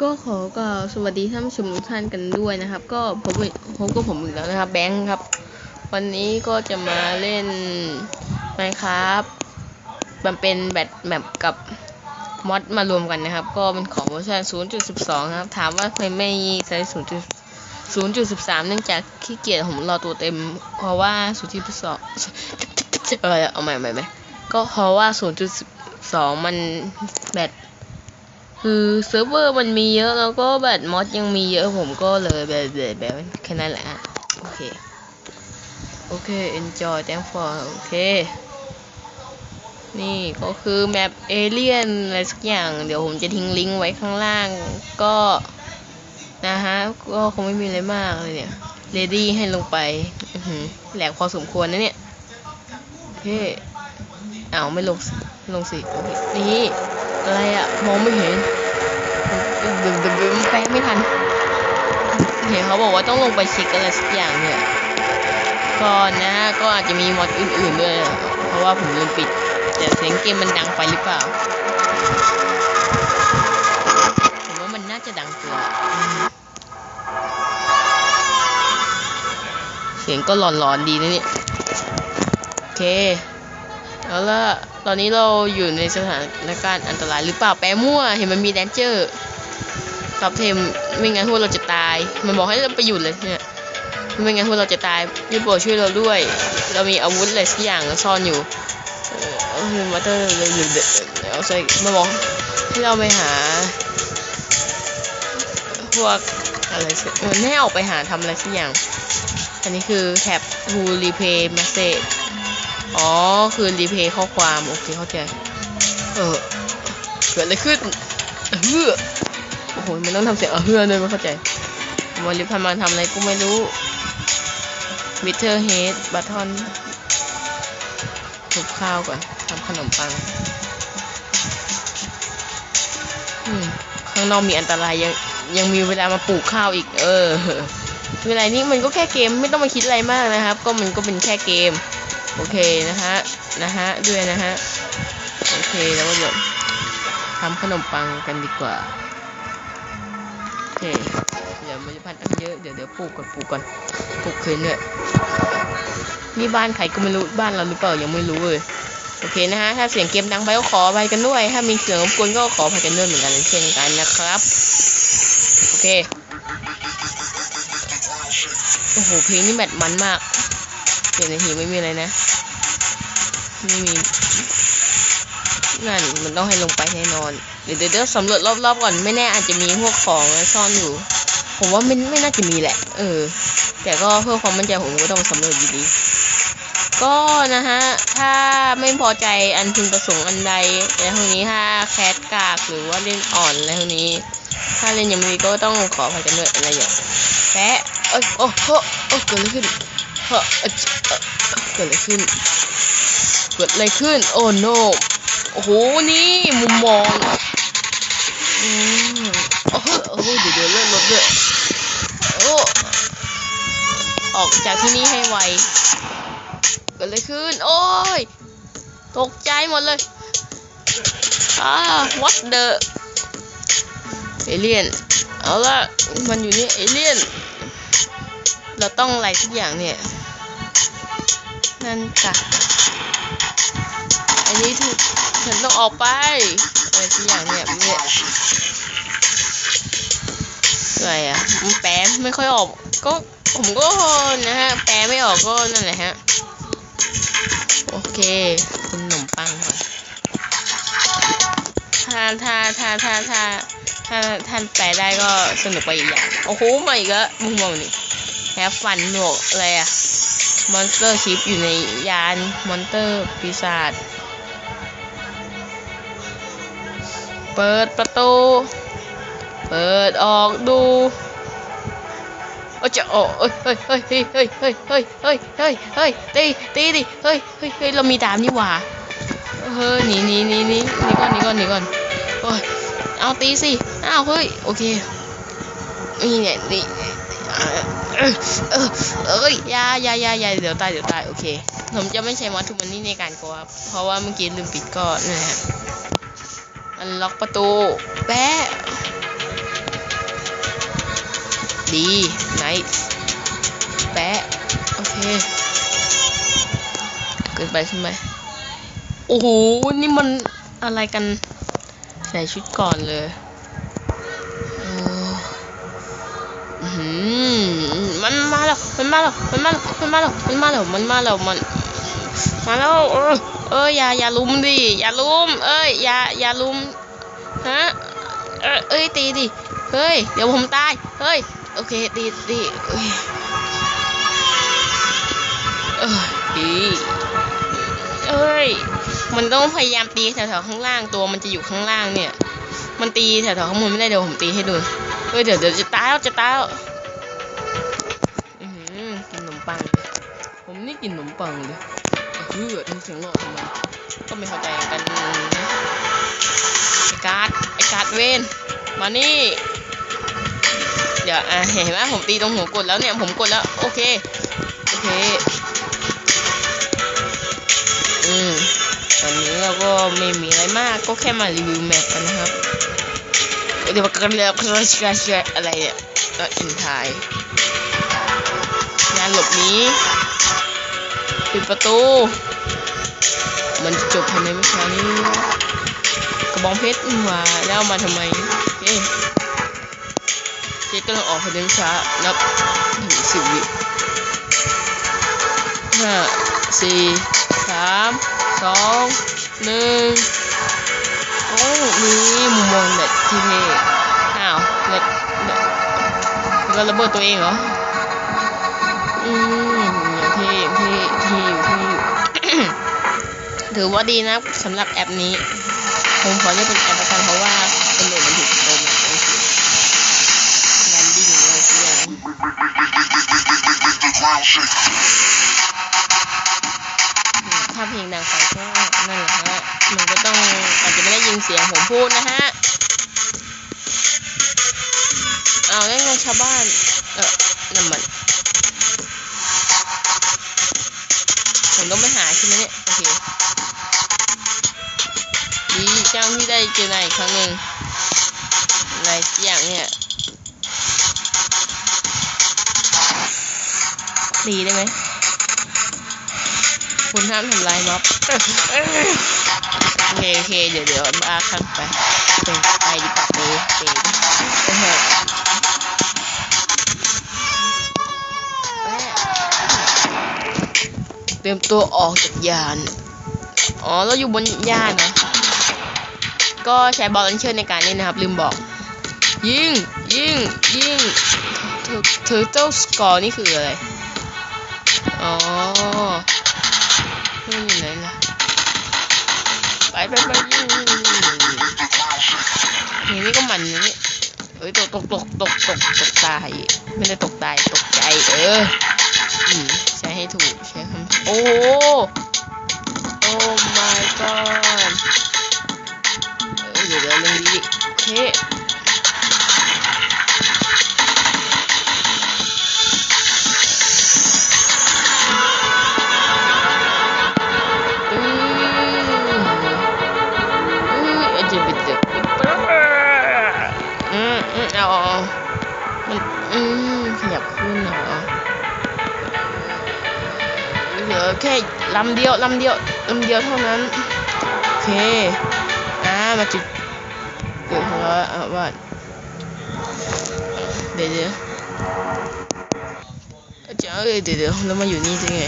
ก็ขอกล่าวสวัสดีท่านผู้ชมทุกท่านกันด้วยนะครับ ก็ผมผมก็ผมอีกแล้วนะครับ แบงค์ครับ วันนี้ก็จะมาเล่น Minecraft มันเป็นแบตแมปกับมอดมารวมกันนะครับ ก็เป็นของเวอร์ชัน0.12นครับ ถามว่าทำไมไม่ใช้0 0.13 เนื่องจากขี้เกียจผมรอตัวเต็ม เพราะว่า 0.12เออเอาใหม่ใหม่ไหมก็เพราะว่า0.12มันแบต คือเซิร์ฟเวอร์มันมีเยอะแล้วก็แบตมอดยังมีเยอะผมก็เลยแบบแบบแบบแค่นั้นแหละฮะโอเค โอเค enjoy thank for โอเค นี่ก็คือแมปเอเลียนอะไรสักอย่าง เดี๋ยวผมจะทิ้งลิงก์ไว้ข้างล่างก็ นะฮะ ก็คงไม่มีอะไรมากเลยเนี่ยเรดี้ให้ลงไปแหลกพอสมควรนะเนี่ย โอเคอ้าวไม่ลงลงสิ โอเค นี่ อะไรอะมองไม่เห็นดึงดึงดึงแปลไม่ทัน เห็นเขาบอกว่าต้องลงไปเช็คอะไรสักอย่างเนี่ยก่อนนะก็อาจจะมีมอดอื่นๆด้วย เพราะว่าผมลืมปิด แต่เสียงเกมมันดังไปหรือเปล่าผมว่ามันน่าจะดังเกินเสียงก็หลอนๆดีนะเนี่ย โอเค เอาละตอนนี้เราอยู่ในสถานการณ์อันตรายหรือเปล่าแปรมั่ว เห็นมันมีแดนเจอร์ตอบเทมไม่งั้นพวกเราจะตาย มันบอกให้เราไปหยุดเลยเนี่ยไม่งั้นพวกเราจะตายพี่โปรช่วยเราด้วย เรามีอาวุธอะไรสักอย่างซ่อนอยู่เออมาเตอร์เลยหรือเอาใส่มาบอกให้เราไปหาพวกอะไรสักแน่ออกไปหาทำอะไรสักอย่าง อันนี้คือแท็บ to replay message อ๋อ คือรีเพย์ข้อความ โอเค เข้าใจ เออ เกิดอะไรขึ้นเฮือโอ้โห มันต้องทำเสียงเออเฮือด้วยไม่เข้าใจวันริพันมาทำอะไรกูไม่รู้วิเทอร์เฮดบัตทอนทุบข้าวก่อนทำขนมปังข้างนอกมีอันตรายยังยังมีเวลามาปลูกข้าวอีก เออเวลานี้มันก็แค่เกมไม่ต้องมาคิดอะไรมากนะครับ ก็มันก็เป็นแค่เกม โอเคนะฮะนะฮะด้วยนะฮะโอเคแล้วก็เดี๋ยวทำขนมปังกันดีกว่าโอเคเดี๋ยวมันจะพันตั้งเยอะเดี๋ยวเดี๋ยวปลูกก่อนปลูกก่อนปลูกคืนเนี่ยนี่บ้านใครก็ไม่รู้บ้านเราหรือเปล่ายังไม่รู้เลยโอเคนะฮะถ้าเสียงเกมดังไปก็ขออภัยกันด้วย ถ้ามีเสียงรบกวนก็ขออภัยกันด้วยเหมือนกันเช่นกันนะครับโอเคโอ้โหเพลงนี้แบตมันมาก เจ็ดนาทีไม่มีอะไรนะ ไม่มี นั่นมันต้องให้ลงไปแน่นอน เดี๋ยวเดี๋ยวสำรวจรอบๆก่อนไม่แน่อาจจะมีพวกของซ่อนอยู่ ผมว่าไม่ไม่น่าจะมีแหละ เออ แต่ก็เพื่อความมั่นใจผมก็ต้องสำรวจดีๆ ก็นะฮะ ถ้าไม่พอใจอันพึงประสงค์อันใดในพวกนี้ถ้าแคสกากหรือว่าเล่นอ่อนอะไรพวกนี้ ถ้าเล่นยังไม่ดีก็ต้องขออภัยกันด้วยอะไรอย่างแพ้เอ้ยโอ้โหโอ้เกิดอะไรขึ้น เฮ้อเอ้ยเอ้ยเกิดอะไรขึ้น เกิดอะไรขึ้น โอ้ no โอ้โห นี่มุมมองอืมโอ้โหโอ้โหเดี๋ยวเดี๋ยวเลื่อนรถด้วยโอ้ออกจากที่นี่ให้ไว เกิดอะไรขึ้น โอ้ย ตกใจหมดเลยอ่า what the เอเลียน เอาละมันอยู่นี่เอเลียน เราต้องอะไรทุกอย่างเนี่ย นั่นจ้ะอันนี้ถูกฉันต้องออกไปอะไรทุกอย่างเนี่ยเนี่ยอะไรอะมันแปลไม่ค่อยออก ก็ผมก็นะฮะ แปลไม่ออกก็นั่นแหละฮะ โอเคกินขนมปังก่อนถ้าถ้าถ้าถ้าถ้าถ้าท่านแปลได้ก็สนุกไปอีกอย่าง โอ้โหมาอีกแล้วมุมมองนี่แฮฟฟันหนวกอะไรอะ มอนสเตอร์ชิปอยู่ในยานมอนเตอร์ปีศาจเปิดประตู เปิดออกดูโอ้จะโอ้เอ้ยเฮ้ยเฮ้ยเฮ้ยเฮ้ยเฮ้ยเฮ้ยเฮ้ยเฮ้ยเฮ้ยตีตีดิเฮ้ยเฮ้ยเฮ้ยเรามีดาบนี่หว่าเฮ้ยหนีหนีหนีหนีหนีก่อนหนีก่อนหนีก่อนโอ้ยเอาตีสิอ้าวเฮ้ยโอเคนี่เนี่ยนี่ เอ้ยยายายายาเดี๋ยวตายเดี๋ยวตายโอเค ผมจะไม่ใช้มอสทุมันนี่ในการโกครับเพราะว่าเมื่อกี้ลืมปิดก็นั่แหละอันล็อกประตูแปะดีไนท์แปะโอเคเกินไปใช่ไหมโอ้โห นี่มันอะไรกันใส่ชุดก่อนเลย แล้วมันมาแล้วมันมาแล้วมันมาแล้วมันมาแล้วมันมาแล้วมันมาแล้วเออเอออย่าอย่าลุมดิอย่าลุมเอ้ยอย่าอย่าลุมฮะเออเอ้ยตีดิเฮ้ยเดี๋ยวผมตายเฮ้ยโอเคตีตีเอ้ยเออดีเอ้ยมันต้องพยายามตีแถวๆข้างล่างตัวมันจะอยู่ข้างล่างเนี่ย มันตีแถวๆข้างบนไม่ได้เดี๋ยวผมตีให้ดูเฮ้ยเดี๋ยวเดี๋ยวจะตายแล้วจะตายแล้วังเลยเฮ้ยทำเสียงหลอกทำไมก็ไม่เข้าใจกันนะไอ้การ์ดไอ้การ์ดเวนมานี่เดี๋ยวอะเห็นไหมผมตีตรงหัวกดแล้วเนี่ยผมกดแล้วโอเคโอเคอืมตอนนี้เราก็ไม่มีอะไรมากก็แค่มารีวิวแมปกันนะครับเดี๋ยวกันแล้วคลาสคลาสอะไรเนี่ยก็อินทายยานหลบนี้ ปิดประตู มันจะจบภายในไม่ช้านี้ กระบองเพชรนี่หว่าแล้วมาทำไมเอ๊ะเจ๊ก็ต้องออกภายในไม่ช้านับถึงสิบวิห้าสี่สามสองหนึ่งโอ้มีมุมมองแบบที่เท่อ้าวเน็ตเน็ตแล้วระเบิดตัวเองเหรออืม ที่ที่อยู่ที่ถือว่าดีนะสำหรับแอปนี้ผมขอเรียกเป็นแอปละกันเพราะว่าเป็นโหลดมันถูกโปรโมทโอเคแลนดิ้งเลยทีเดียวถ้าเพลงดังไปก็นั่นแหละฮะมันก็ต้องอาจจะไม่ได้ยินเสียงผมพูดนะฮะเอาวแล้วไงชาวบ้าน เออน้ำมัน ดีจังที่ได้เจอนายอีกครั้งหนึ่งอะไรสักอย่างเนี่ยดีได้ไหมคุณห้ามทำลายม็อบโอเคโอเคเดี๋ยวเดี๋ยวบ้าข้างไปไปดีกว่าไปไปโอ้โหเตรียมตัวออกจากยาน อ๋อ เราอยู่บนยานนะ ก็ใช้บอลลันเชอร์ในการเล่นนะครับ ลืมบอก ยิง ยิง ยิงเทอร์เทิลสกอร์นี่คืออะไร อ๋อมันอยู่ไหนล่ะ ไปไปไปยิงยิงนี่ก็มันนะนี่เอ้ยตกตกตกตกตกตกตาย ไม่ได้ตกตายตกใจ เออใช้ให้ถูกใช้คำโอ้โอ้ my god เออเดี๋ยวเดี๋ยวลงดีโอเคอืมอืมเอจิบิดจิอืมอืมเอาเอาเอามันอืมขยับขึ้นเหรอเหลือแค่ลำเดียวลำเดียวลำเดียวเท่านั้น โอเค อ่า มาจุดเ กิดของเราอะว่าเดี๋ยวเดี๋ยวจะเอ้ยเดี๋ยวเดี๋ยวแล้วมาอยู่นี่ได้ไง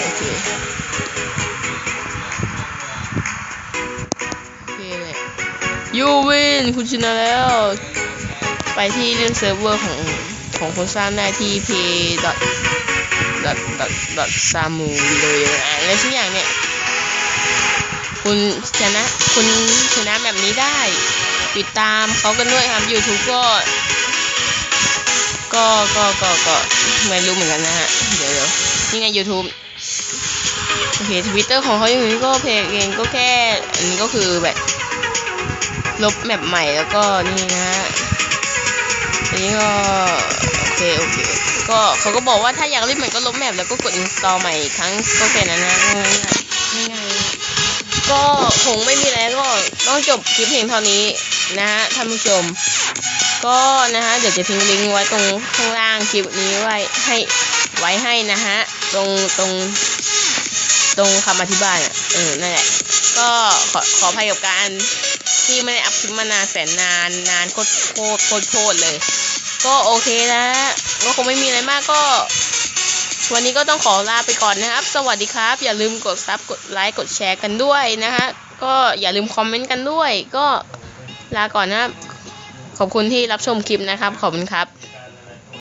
โอเคโอเคเลยยูวินคุณชนะแล้ว ไปที่เล่นเซิร์ฟเวอร์ของของคนสร้างได้ที่ p dot dot dot dot samu เลยอะอะไรสักอย่างเนี่ย คุณชนะคุณชนะแบบนี้ได้ ติดตามเขากันด้วยครับ YouTube ก็ ก็ก็ก็ก็ไม่รู้เหมือนกันนะฮะ เดี๋ยวเดี๋ยวนี่ไง YouTube โอเคทวิตเตอร์ของเขาอย่างนี้ก็เพจเองก็แค่ อันนี้ก็คือแบบ ลบแมปใหม่แล้วก็นี่นะฮะอันนี้ก็โอเคโอเคก็เขาก็บอกว่าถ้าอยากเล่นใหม่ก็ลบแมปแล้วก็กด install ใหม่อีกครั้งก็แค่นั้นนะง่าย คงไม่มีแล้วก็ต้องจบคลิปเพียงเท่านี้นะฮะท่านผู้ชม ก็นะฮะเดี๋ยวจะทิ้งลิงก์ไว้ตรงข้างล่างคลิปนี้ไว้ให้ไว้ให้นะฮะตรงตรงตรงคำอธิบายอะเออนั่นแหละก็ขอขอภัยกับการที่ไม่ได้อัพคลิปมานานแสนนานนานโคตรโคตรโคตรเลย ก็โอเคนะฮะก็คงไม่มีอะไรมากก็วันนี้ก็ต้องขอลาไปก่อนนะครับ สวัสดีครับ อย่าลืมกดซับ กดไลค์ กดแชร์กันด้วยนะฮะ ก็อย่าลืมคอมเมนต์กันด้วย ก็ลาก่อนนะครับ ขอบคุณที่รับชมคลิปนะครับ ขอบคุณครับ